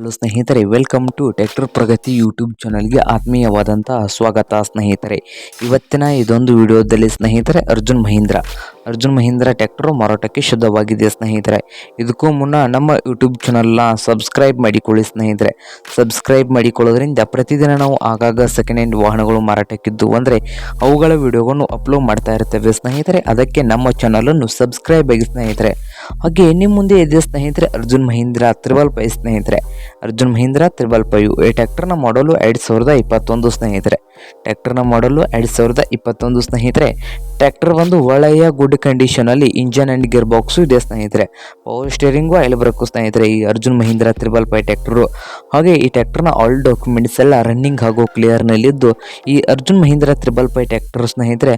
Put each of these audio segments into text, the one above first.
Hello ಸ್ನೇಹಿತರೆ welcome to tractor Pragati YouTube ಚಾನಲ್ಗೆ ಆತ್ಮೀಯವಾದಂತಹ ಸ್ವಾಗತ ಸ್ನೇಹಿತರೆ. ಇವತ್ತಿನ ಇದೊಂದು ವಿಡಿಯೋದಲ್ಲಿ ಸ್ನೇಹಿತರೆ, ಅರ್ಜುನ್ ಮಹೀಂದ್ರ. ಅರ್ಜುನ್ ಮಹೀಂದ್ರ ಟ್ಯಾಕ್ಟರ್ ಮಾರಾಟಕ್ಕೆ ಶುದ್ಧವಾಗಿದೆ ಸ್ನೇಹಿತರೆ? ಇದಕ್ಕೂ ಮುನ್ನ ನಮ್ಮ ಯೂಟ್ಯೂಬ್ ಚಾನಲ್ನ ಸಬ್ಸ್ಕ್ರೈಬ್ ಮಾಡಿಕೊಳ್ಳಿ ಸ್ನೇಹಿತರೆ. ಸಬ್ಸ್ಕ್ರೈಬ್ ಮಾಡಿಕೊಳ್ಳೋದ್ರಿಂದ ಪ್ರತಿದಿನ ನಾವು ಆಗಾಗ ಸೆಕೆಂಡ್ ಹ್ಯಾಂಡ್ ವಾಹನಗಳು ಮಾರಾಟಕ್ಕಿದ್ದು ಅಂದರೆ ಅವುಗಳ ವಿಡಿಯೋಗಳನ್ನು ಅಪ್ಲೋಡ್ ಮಾಡ್ತಾ ಇರ್ತೇವೆ ಸ್ನೇಹಿತರೆ. ಅದಕ್ಕೆ ನಮ್ಮ ಚಾನಲನ್ನು ಸಬ್ಸ್ಕ್ರೈಬ್ ಆಗಿ ಸ್ನೇಹಿತರೆ. ಹಾಗೆ ನಿಮ್ಮ ಮುಂದೆ ಇದೆ ಸ್ನೇಹಿತರೆ ಅರ್ಜುನ್ ಮಹೀಂದ್ರ ತ್ರಿಬಲ್ ಪೈ ಸ್ನೇಹಿತರೆ. ಅರ್ಜುನ್ ಮಹೀಂದ್ರ ತ್ರಿಬಲ್ ಪೈ ಈ ಟ್ಯಾಕ್ಟರ್ನ ಮಾಡಲು ಎರಡು ಸಾವಿರದ ಇಪ್ಪತ್ತೊಂದು ಸ್ನೇಹಿತರೆ. ಟ್ರ್ಯಾಕ್ಟರ್ನ ಮಾಡಲು ಎರಡು ಸಾವಿರದ ಇಪ್ಪತ್ತೊಂದು ಸ್ನೇಹಿತರೆ, ಟ್ರ್ಯಾಕ್ಟರ್ ಒಂದು ಒಳ್ಳೆಯ ಗುಡ್ ಕಂಡೀಷನಲ್ಲಿ ಇಂಜನ್ ಆ್ಯಂಡ್ ಗೇರ್ ಬಾಕ್ಸು ಇದೆ ಸ್ನೇಹಿತರೆ. ಪವರ್ ಸ್ಟೇರಿಂಗು ಆಯಿಲ್ ಸ್ನೇಹಿತರೆ, ಈ Arjun Mahindra triple five tractor ಹಾಗೆ ಈ ಟ್ಯಾಕ್ಟರ್ನ ಆಲ್ ಡಾಕ್ಯುಮೆಂಟ್ಸ್ ಎಲ್ಲ ರನ್ನಿಂಗ್ ಹಾಗೂ ಕ್ಲಿಯರ್ನಲ್ಲಿದ್ದು ಈ Arjun Mahindra triple five tractor ಸ್ನೇಹಿತರೆ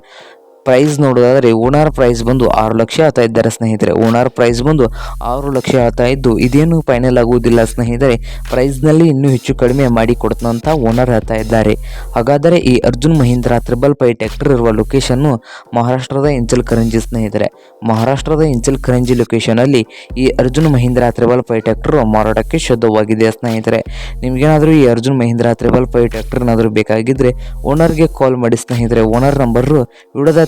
ಪ್ರೈಸ್ ನೋಡೋದಾದರೆ ಓನರ್ ಪ್ರೈಸ್ ಬಂದು ಆರು ಲಕ್ಷ ಹೇಳ್ತಾ ಇದ್ದಾರೆ ಸ್ನೇಹಿತರೆ. ಓನರ್ ಪ್ರೈಸ್ ಬಂದು ಆರು ಲಕ್ಷ ಹೇಳ್ತಾ ಇದ್ದು ಇದೇನು ಫೈನಲ್ ಆಗುವುದಿಲ್ಲ ಸ್ನೇಹಿತರೆ. ಪ್ರೈಸ್ನಲ್ಲಿ ಇನ್ನೂ ಹೆಚ್ಚು ಕಡಿಮೆ ಮಾಡಿ ಕೊಡ್ತಂತ ಓನರ್ ಹೇಳ್ತಾ ಇದ್ದಾರೆ. ಹಾಗಾದರೆ ಈ Arjun Mahindra triple five tractor ಇರುವ ಲೊಕೇಶನ್ನು ಮಹಾರಾಷ್ಟ್ರದ ಇಂಚಲ್ ಕರಂಜಿ ಸ್ನೇಹಿತರೆ. ಮಹಾರಾಷ್ಟ್ರದ ಇಂಚಲ್ ಕರಂಜಿ ಲೊಕೇಶನಲ್ಲಿ ಈ Arjun Mahindra triple five tractor ಮಾರಾಟಕ್ಕೆ ಶುದ್ಧವಾಗಿದೆ ಸ್ನೇಹಿತರೆ. ನಿಮಗೇನಾದರೂ ಈ ಅರ್ಜುನ್ ಮಹೀಂದ್ರ ತ್ರಿಬಲ್ ಪೈ ಟ್ಯಾಕ್ಟರ್ನಾದರೂ ಬೇಕಾಗಿದ್ದರೆ ಓನರ್ಗೆ ಕಾಲ್ ಮಾಡಿ ಸ್ನೇಹಿತರೆ. Owner number ವಿಡದ